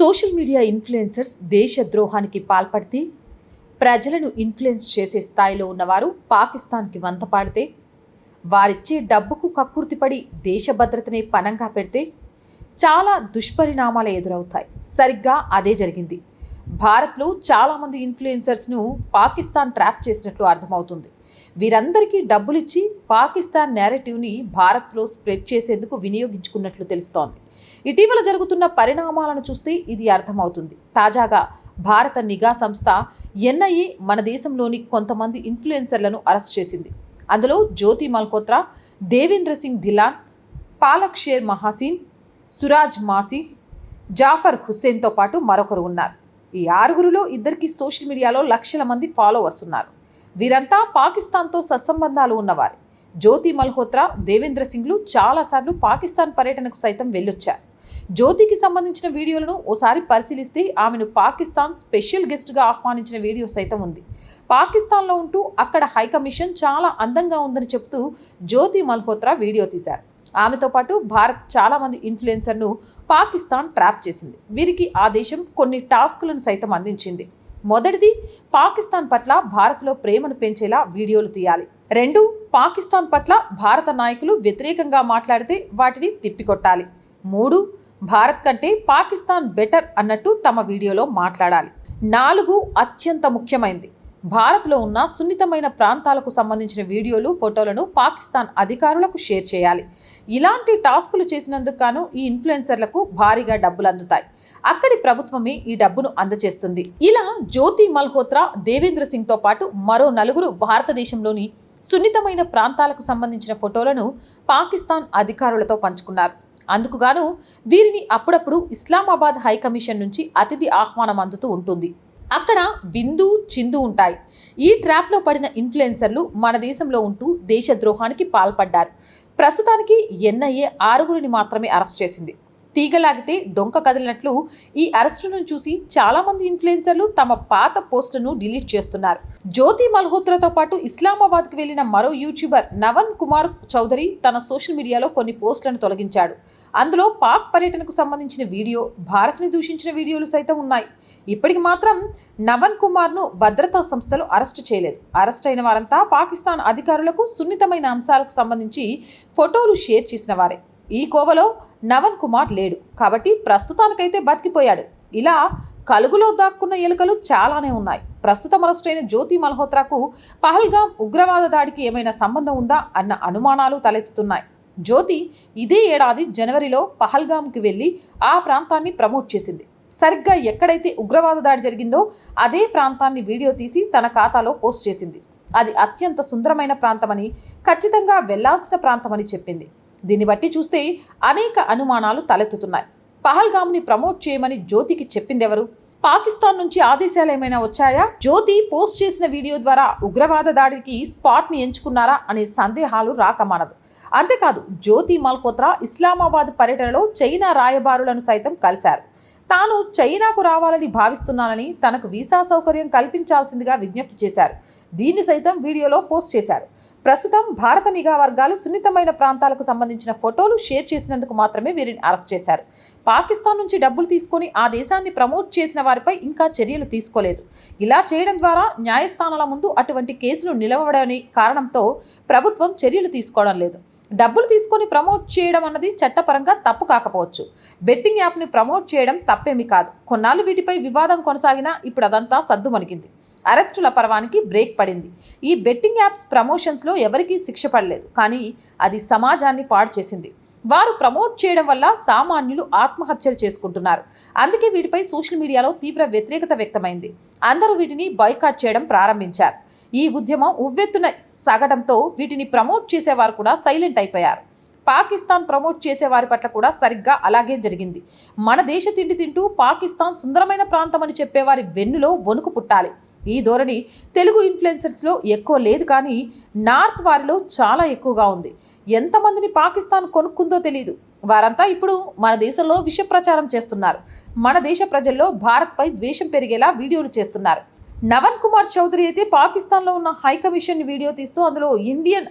Social media influencers దేశ ద్రోహానికి పాల్పడితే ప్రజలను ఇన్ఫ్లుయెన్స్ చేసే స్థాయిలో ఉన్నవారు పాకిస్తాన్కి వంత పాడితే వారిచ్చే డబ్బుకు కక్కుర్తిపడి దేశ భద్రతనే పనంగా పెడితే చాలా దుష్పరిణామాలు ఎదురవుతాయి. సరిగ్గా అదే జరిగింది. భారత్లో చాలామంది ఇన్ఫ్లుయెన్సర్స్ను పాకిస్తాన్ ట్రాప్ చేసినట్లు అర్థమవుతుంది. వీరందరికీ డబ్బులిచ్చి పాకిస్తాన్ నేరేటివ్ని భారత్లో స్ప్రెడ్ చేసేందుకు వినియోగించుకున్నట్లు తెలుస్తోంది. ఇటీవల జరుగుతున్న పరిణామాలను చూస్తే ఇది అర్థమవుతుంది. తాజాగా భారత నిఘా సంస్థ ఎన్ఐఏ మన దేశంలోని కొంతమంది ఇన్ఫ్లుయెన్సర్లను అరెస్ట్ చేసింది. అందులో జ్యోతి మల్హోత్రా దేవేంద్ర సింగ్ ధిలాన్ పాలక్ షేర్ మహాసీన్ సురాజ్ మాసి జాఫర్ హుస్సేన్తో పాటు మరొకరు ఉన్నారు. ఈ ఆరుగురిలో ఇద్దరికి సోషల్ మీడియాలో లక్షల మంది ఫాలోవర్స్ ఉన్నారు. వీరంతా పాకిస్తాన్తో సత్సంబంధాలు ఉన్నవారు. జ్యోతి మల్హోత్రా దేవేంద్ర సింగ్లు చాలాసార్లు పాకిస్తాన్ పర్యటనకు సైతం వెళ్ళొచ్చారు. జ్యోతికి సంబంధించిన వీడియోలను ఓసారి పరిశీలిస్తే ఆమెను పాకిస్తాన్ స్పెషల్ గెస్ట్గా ఆహ్వానించిన వీడియో సైతం ఉంది. పాకిస్తాన్లో ఉంటూ అక్కడ హైకమిషన్ చాలా అందంగా ఉందని చెబుతూ జ్యోతి మల్హోత్రా వీడియో తీశారు. ఆమెతో పాటు భారత్ చాలామంది ఇన్ఫ్లుయెన్సర్ను పాకిస్తాన్ ట్రాప్ చేసింది. వీరికి ఆ దేశం కొన్ని టాస్కులను సైతం అందించింది. మొదటిది పాకిస్తాన్ పట్ల భారత్లో ప్రేమను పెంచేలా వీడియోలు తీయాలి. రెండు పాకిస్తాన్ పట్ల భారత నాయకులు వ్యతిరేకంగా మాట్లాడితే వాటిని తిప్పికొట్టాలి. మూడు భారత్ కంటే పాకిస్తాన్ బెటర్ అన్నట్టు తమ వీడియోలో మాట్లాడాలి. నాలుగు అత్యంత ముఖ్యమైనది భారత్లో ఉన్న సున్నితమైన ప్రాంతాలకు సంబంధించిన వీడియోలు ఫోటోలను పాకిస్తాన్ అధికారులకు షేర్ చేయాలి. ఇలాంటి టాస్కులు చేసినందుకు గాను ఈ ఇన్ఫ్లుయెన్సర్లకు భారీగా డబ్బులు అందుతాయి. అక్కడి ప్రభుత్వమే ఈ డబ్బును అందజేస్తుంది ఇలా జ్యోతి మల్హోత్రా దేవేంద్ర సింగ్తో పాటు మరో నలుగురు భారతదేశంలోని సున్నితమైన ప్రాంతాలకు సంబంధించిన ఫోటోలను పాకిస్తాన్ అధికారులతో పంచుకున్నారు. అందుకుగాను వీరిని అప్పుడప్పుడు ఇస్లామాబాద్ హై కమిషన్ నుంచి అతిథి ఆహ్వానం అందుతూ ఉంటుంది. అక్కడ విందు చిందు ఉంటాయి. ఈ ట్రాప్లో పడిన ఇన్ఫ్లుయెన్సర్లు మన దేశంలో ఉంటూ దేశద్రోహానికి పాల్పడ్డారు. ప్రస్తుతానికి ఎన్ఐఏ ఆరుగురిని మాత్రమే అరెస్ట్ చేసింది. తీగలాగితే డొంక కదిలినట్లు ఈ అరెస్టులను చూసి చాలామంది ఇన్ఫ్లుయెన్సర్లు తమ పాత పోస్టును డిలీట్ చేస్తున్నారు. జ్యోతి మల్హోత్రాతో పాటు ఇస్లామాబాద్కి వెళ్ళిన మరో యూట్యూబర్ నవన్ కుమార్ చౌదరి తన సోషల్ మీడియాలో కొన్ని పోస్టులను తొలగించాడు. అందులో పాక్ పర్యటనకు సంబంధించిన వీడియో భారత్ని దూషించిన వీడియోలు సైతం ఉన్నాయి. ఇప్పటికి మాత్రం నవన్ కుమార్ను భద్రతా సంస్థలు అరెస్టు చేయలేదు. అరెస్ట్ అయిన వారంతా పాకిస్తాన్ అధికారులకు సున్నితమైన అంశాలకు సంబంధించి ఫోటోలు షేర్ చేసిన వారే. ఈ కోవలో నవన్ కుమార్ లేడు. కాబట్టి ప్రస్తుతానికైతే బతికిపోయాడు. ఇలా కలుగులో దాక్కున్న ఎలుకలు చాలానే ఉన్నాయి. ప్రస్తుతం అరెస్ట్ జ్యోతి మల్హోత్రాకు పహల్గాం ఉగ్రవాద దాడికి ఏమైనా సంబంధం ఉందా అన్న అనుమానాలు తలెత్తుతున్నాయి. జ్యోతి ఇదే ఏడాది జనవరిలో పహల్గాంకి వెళ్ళి ఆ ప్రాంతాన్ని ప్రమోట్ చేసింది. సరిగ్గా ఎక్కడైతే ఉగ్రవాద దాడి జరిగిందో అదే ప్రాంతాన్ని వీడియో తీసి తన ఖాతాలో పోస్ట్ చేసింది. అది అత్యంత సుందరమైన ప్రాంతమని ఖచ్చితంగా వెళ్ళాల్సిన ప్రాంతమని చెప్పింది. దీన్ని బట్టి చూస్తే అనేక అనుమానాలు తలెత్తుతున్నాయి. పహల్గామ్ని ప్రమోట్ చేయమని జ్యోతికి చెప్పిందెవరు? పాకిస్తాన్ నుంచి ఆదేశాలు ఏమైనా వచ్చాయా? జ్యోతి పోస్ట్ చేసిన వీడియో ద్వారా ఉగ్రవాద దాడికి స్పాట్ని ఎంచుకున్నారా అనే సందేహాలు రాకమానదు. అంతేకాదు జ్యోతి మల్హోత్రా ఇస్లామాబాద్ పర్యటనలో చైనా రాయబారులను సైతం కలిశారు. తాను చైనాకు రావాలని భావిస్తున్నానని తనకు వీసా సౌకర్యం కల్పించాల్సిందిగా విజ్ఞప్తి చేశారు. దీన్ని సైతం వీడియోలో పోస్ట్ చేశారు. ప్రస్తుతం భారత నిఘా వర్గాలు సున్నితమైన ప్రాంతాలకు సంబంధించిన ఫోటోలు షేర్ చేసినందుకు మాత్రమే వీరిని అరెస్ట్ చేశారు. పాకిస్తాన్ నుంచి డబ్బులు తీసుకొని ఆ దేశాన్ని ప్రమోట్ చేసిన వారిపై ఇంకా చర్యలు తీసుకోలేదు. ఇలా చేయడం ద్వారా న్యాయస్థానాల ముందు అటువంటి కేసులు నిలవడని కారణంతో ప్రభుత్వం చర్యలు తీసుకోవడం లేదు. డబ్బులు తీసుకొని ప్రమోట్ చేయడం అన్నది చట్టపరంగా తప్పు కాకపోవచ్చు. బెట్టింగ్ యాప్ని ప్రమోట్ చేయడం తప్పేమీ కాదు. కొన్నాళ్ళు వీటిపై వివాదం కొనసాగినా ఇప్పుడు అదంతా సద్దుమణిగింది అరెస్టుల పర్వానికి బ్రేక్ పడింది. ఈ బెట్టింగ్ యాప్స్ ప్రమోషన్స్లో ఎవరికీ శిక్ష పడలేదు. కానీ అది సమాజాన్ని పాడు చేసింది. వారు ప్రమోట్ చేయడం వల్ల సామాన్యులు ఆత్మహత్యలు చేసుకుంటున్నారు. అందుకే వీటిపై సోషల్ మీడియాలో తీవ్ర వ్యతిరేకత వ్యక్తమైంది. అందరూ వీటిని బాయ్కాట్ చేయడం ప్రారంభించారు. ఈ ఉద్యమం ఉవ్వెత్తున సాగడంతో వీటిని ప్రమోట్ చేసేవారు కూడా సైలెంట్ అయిపోయారు. పాకిస్తాన్ ప్రమోట్ చేసే వారి పట్ల కూడా సరిగ్గా అలాగే జరిగింది. మన దేశ తిండి తింటూ పాకిస్తాన్ సుందరమైన ప్రాంతం అని చెప్పేవారి వెన్నులో వణుకు పుట్టాలి. ఈ ధోరణి తెలుగు ఇన్ఫ్లుయెన్సర్స్లో ఎక్కువ లేదు కానీ నార్త్ వారిలో చాలా ఎక్కువగా ఉంది. ఎంతమందిని పాకిస్తాన్ కొనుక్కుందో తెలియదు వారంతా ఇప్పుడు మన దేశంలో విష ప్రచారం చేస్తున్నారు. మన దేశ ప్రజల్లో భారత్పై ద్వేషం పెరిగేలా వీడియోలు చేస్తున్నారు. నవన్ కుమార్ చౌదరి అయితే పాకిస్తాన్లో ఉన్న హై కమిషన్ వీడియో తీస్తూ అందులో ఇండియన్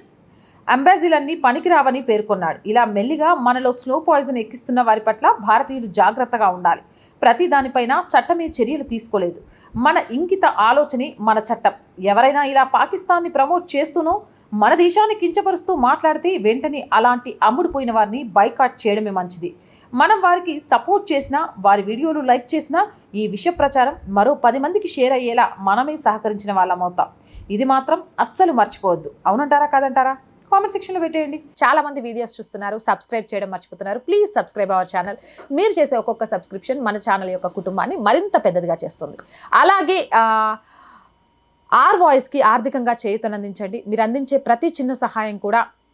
అంబాజీలన్నీ పనికిరావని పేర్కొన్నాడు. ఇలా మెల్లిగా మనలో స్లో పాయిజన్ ఎక్కిస్తున్న వారి పట్ల భారతీయులు జాగ్రత్తగా ఉండాలి. ప్రతి దానిపైన చట్టమే చర్యలు తీసుకోలేదు. మన ఇంకిత ఆలోచనే మన చట్టం. ఎవరైనా ఇలా పాకిస్తాన్ని ప్రమోట్ చేస్తూనో మన దేశాన్ని కించపరుస్తూ మాట్లాడితే వెంటనే అలాంటి అమ్ముడుపోయిన వారిని బైకాట్ చేయడమే మంచిది. మనం వారికి సపోర్ట్ చేసినా వారి వీడియోలు లైక్ చేసినా ఈ విష ప్రచారం మరో పది మందికి షేర్ అయ్యేలా మనమే సహకరించిన వాళ్ళం అవుతాం ఇది మాత్రం అస్సలు మర్చిపోవద్దు. అవునంటారా కాదంటారా? కామెంట్ సెక్షన్లో పెట్టేయండి. చాలా మంది వీడియోస్ చూస్తున్నారు సబ్స్క్రైబ్ చేయడం మర్చిపోతున్నారు. ప్లీజ్ సబ్స్క్రైబ్ అవర్ ఛానల్ మీరు చేసే ఒక్కొక్క సబ్స్క్రిప్షన్ మన ఛానల్ యొక్క కుటుంబాన్ని మరింత పెద్దదిగా చేస్తుంది. అలాగే ఆర్ వాయిస్కి ఆర్థికంగా చేయూతనందించండి. మీరు అందించే ప్రతి చిన్న సహాయం కూడా